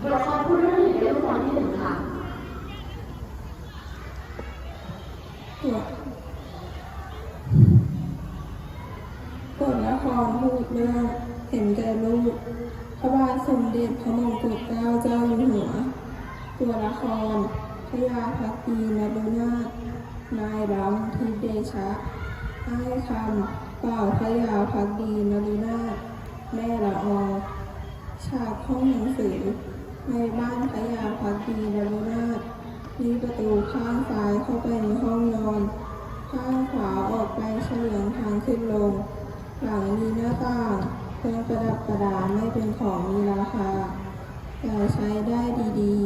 ตัวละครพูดเรื่องหนึ่งในลูกบอลที่หนึ่งค่ะบทละครพูดเรื่องเห็นแก่ลูกพระบาทสมเด็จพระมงกุฎเกล้าเจ้าอยู่หัว ตัวละครพยาพักดีนรุนาถนายรำทิเดชะให้คำเป่าพยาพักดีนรุนาถแม่ละออฉากห้องหนังสือ ในบ้านพยาพักดีนรุนาถมีประตูข้างซ้ายเข้าไปในห้องนอน ข้างขวาออกไปเฉลียงทางขึ้นลง หลังมีหน้าต่างเครื่องประดับประดาไม่เป็นของมีราคา แต่ใช้ได้ดีๆ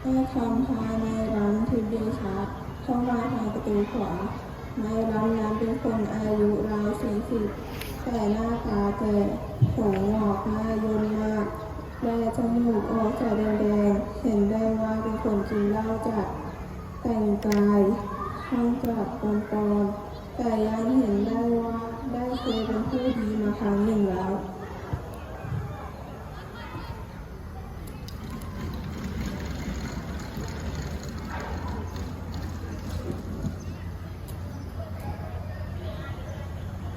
ให้คำพาในร้านทิพย์เดชะเข้ามาทางประตูขวาในร้านนั้นเป็นคนอายุราวสี่สิบแต่หน้าตาแก่ผมหงอกหน้ายนมาก และจมูกออกจากแดงๆเห็นได้ว่าเป็นคนกินเหล้าจัดแต่งกายข้างกับปอนปอนแต่ยังเห็นได้ว่าได้เคยเป็นผู้ดีมาครั้งหนึ่งแล้ว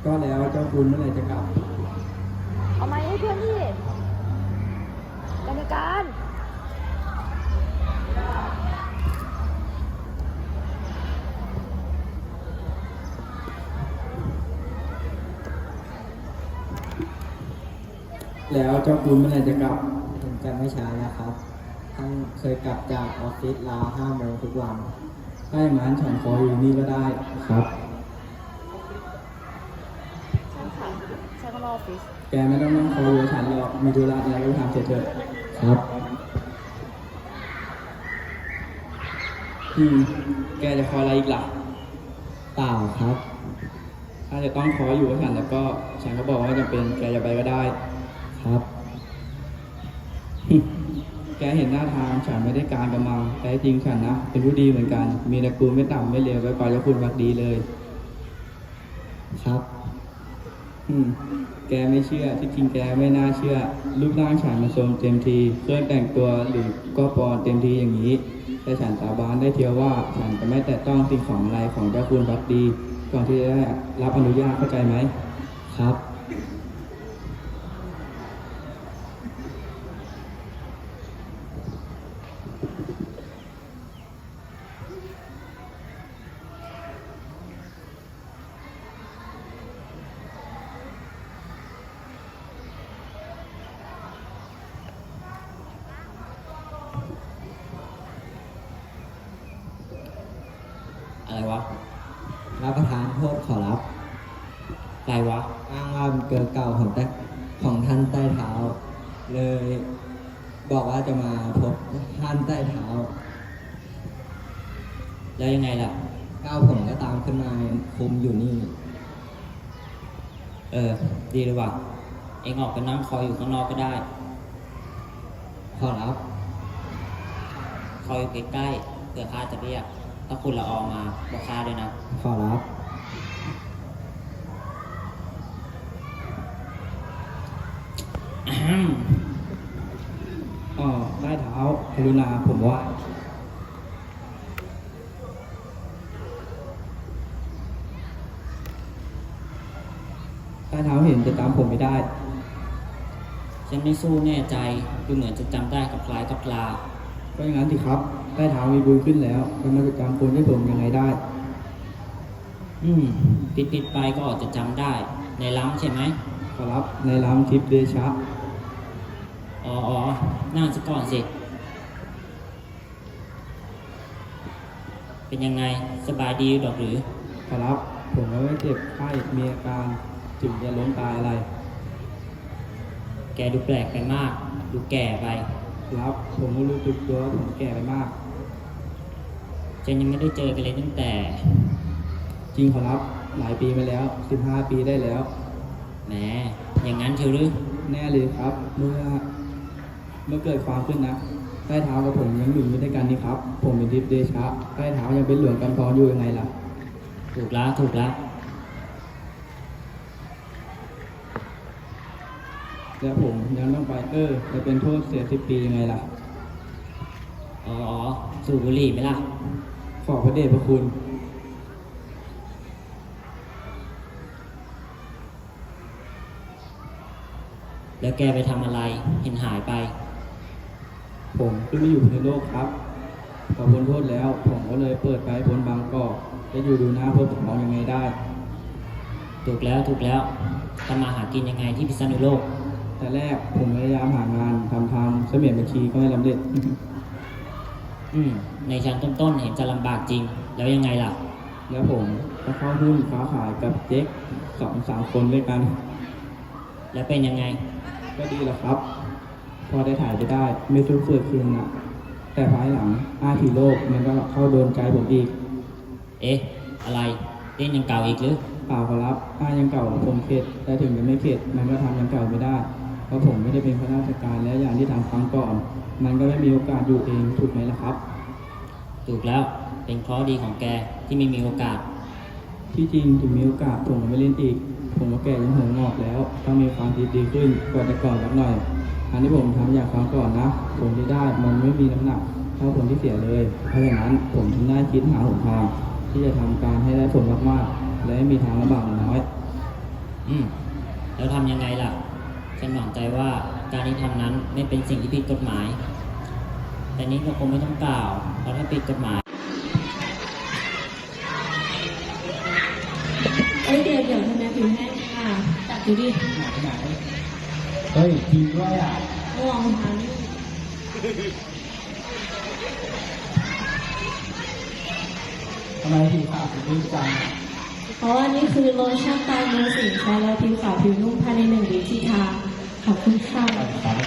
ก็แล้วเจ้าคุณเมื่อไหร่จะกลับ เอาไม้ให้เพื่อนที่ กรรมการแล้วเจ้าคุณเมื่อไหร่จะกลับผมจะไม่ช้าแล้วครับ ท่านเคยกลับจากออฟฟิศลาห้าโมงทุกวันถ้าอย่างนั้นฉันขออยู่นี่ก็ได้ครับใช่ค่ะใช่ก็รอออฟฟิศ แกไม่ต้องนั่งคอยอยู่กับฉันหรอกมีธุระอะไรก็ทำเสร็จเถอะ ครับอืมแกจะคอยอะไรอีกล่ะเปล่าครับ ถ้าจะต้องคอยอยู่กับฉันแล้วก็ฉันก็บอกว่าไม่จำเป็นแกจะไปก็ได้ครับ แกเห็นหน้าทางฉันไม่ได้การกระมังแต่จริงฉันนะเป็นผู้ดีเหมือนกัน มีตระกูลไม่ต่ำไม่เลวไปกว่าเจ้าคุณรักดีเลย ครับ อืม แกไม่เชื่อ ที่จริงแกไม่น่าเชื่อ รูปร่างฉันมันโทรมเต็มทีเครื่องแต่งตัวหรือก็ปลอนเต็มทีอย่างนี้ แต่ฉันสาบานได้เทียวว่าฉันจะไม่แตะต้องสิ่งของอะไรของเจ้าคุณรักดี ก่อนที่จะได้รับอนุญาตเข้าใจไหม ครับ อะไรวะรับประทานโทษขอรับอะไรวะอ้างว่าเป็นเกิดเก่าของแต่ของท่านใต้เท้า เลย บอกว่าจะมาพบท่านใต้เท้า แล้วยังไงล่ะก้าวผมก็ตามขึ้นมาคุมอยู่นี่ เออ ดีเลยว่ะเองออกไปนั่งคอยอยู่ข้างนอกก็ได้ ขอรับ คอยอยู่ใกล้ๆเผื่อข้าจะเรียก ถ้าคุณละออกมาบอกข้าด้วยนะขอรับ อ๋อใต้เท้ากรุณาผมว่าใต้เท้าเห็นจะตามผมไม่ได้ ฉันไม่สู้แน่ใจดูเหมือนจะจำได้กับคล้ายกับคลา ก็อย่างนั้นสิครับใต้เท้ามีบุญขึ้นแล้วจะมาจดจำคนให้ผมยังไงได้ อืม ติดติดๆไปก็ออกจะจำได้ ในล้ำใช่ไหมขอรับในรามทิพย์เดชะ อ๋ออ๋อนั่งซะก่อนสิ เป็นยังไงสบายดีดอกหรือ ขอรับ ผมก็ไม่เจ็บไข้มีอาการถึงจะล้มตายอะไร แกดูแปลกไปมาก ดูแก่ไป ครับผมก็รู้สึกตัวว่าผมแก่ไปมากฉันยังไม่ได้เจอกันเลยตั้งแต่ จริงขอรับหลายปีมาแล้ว 15 ปีได้แล้ว แหม อย่างนั้นเชียวหรือ แน่เลยครับ เมื่อ เมื่อเกิดความขึ้นนะ ใต้เท้ากับผมยังอยู่ด้วยกันนี่ครับ ผมเป็นทิพย์เดชะ ใต้เท้ายังเป็นหลวงกำพรอยู่ยังไงล่ะ ถูกละถูกละ แล้วผมยังต้องไปเออไปเป็นโทษเสียสิบปียังไงล่ะ อ๋อ สูบบุหรี่ไหมล่ะ ขอบพระเดชพระคุณ แล้วแกไปทำอะไร เห็นหายไป ผมขึ้นมาอยู่ในโลกครับพอพ้นโทษแล้ว ผมก็เลยเปิดไปพ้นบางกอกจะอยู่ดูหน้าเพื่อผมมองยังไงได้ ถูกแล้วถูกแล้วทำมาหากินยังไงที่พิษณุโลก แต่แรกผมพยายามหางานทำทำเสมียนบัญชีก็ไม่สำเร็จ อืม ในชั้นต้นๆเห็นจะลำบากจริง แล้วยังไงล่ะ แล้วผมก็เข้าหุ้นค้าขายกับเจ๊กสองสามคนด้วยกัน แล้วเป็นยังไง ก็ดีแหละครับ พอได้ถ่ายไปได้ไม่ทุกเฟื่อคืนนะแต่ภายหลังอาทีโลกมันก็เข้าโดนใจผมอีกเอ๊ะ อะไรเล่นยังเก่าอีกหรือ เปล่าครับอายังเก่าผมเข็ดแต่ถึงจะไม่เข็ดมันก็ทำยังเก่าไม่ได้ เพราะผมไม่ได้เป็นข้าราชการและอย่างที่ทำครั้งก่อน มันก็ไม่มีโอกาสอยู่เองถูกไหมล่ะครับ ถูกแล้วเป็นข้อดีของแกที่ไม่มีโอกาส ที่จริงถึงมีโอกาสผมก็ไม่เล่นอีก ผมก็แก่ยังหัวงอกแล้ว ต้องมีความคิดดีขึ้นกว่าแต่ก่อนสักหน่อย อันที่ผมทำอย่างครั้งก่อนนะผลที่ได้มันไม่มีน้ำหนักเท่าผลที่เสียเลย เพราะฉะนั้นผมถึงได้คิดหาหนทางที่จะทำการให้ได้ผลมากๆและไม่มีทางลำบากน้อย อืมแล้วทำยังไงล่ะ ฉันหวังใจว่าการที่ทำนั้นไม่เป็นสิ่งที่ผิดกฎหมาย แต่นี้ก็คงไม่ต้องกล่าวเพราะถ้าผิดกฎหมายเอ้ยเดี๋ยวเดี๋ยวทำไมผิวแห้งค่ะตัดดูดิเฮ้ยจริงด้วยอะระวังพันทำไมถึงขาดถึงดีจัง เพราะว่านี่คือโลชั่นตามมือสินค้และผิวขาวผิวนุ่มภายในหนึ่งวิธีทาขอบคุณค่ะครับ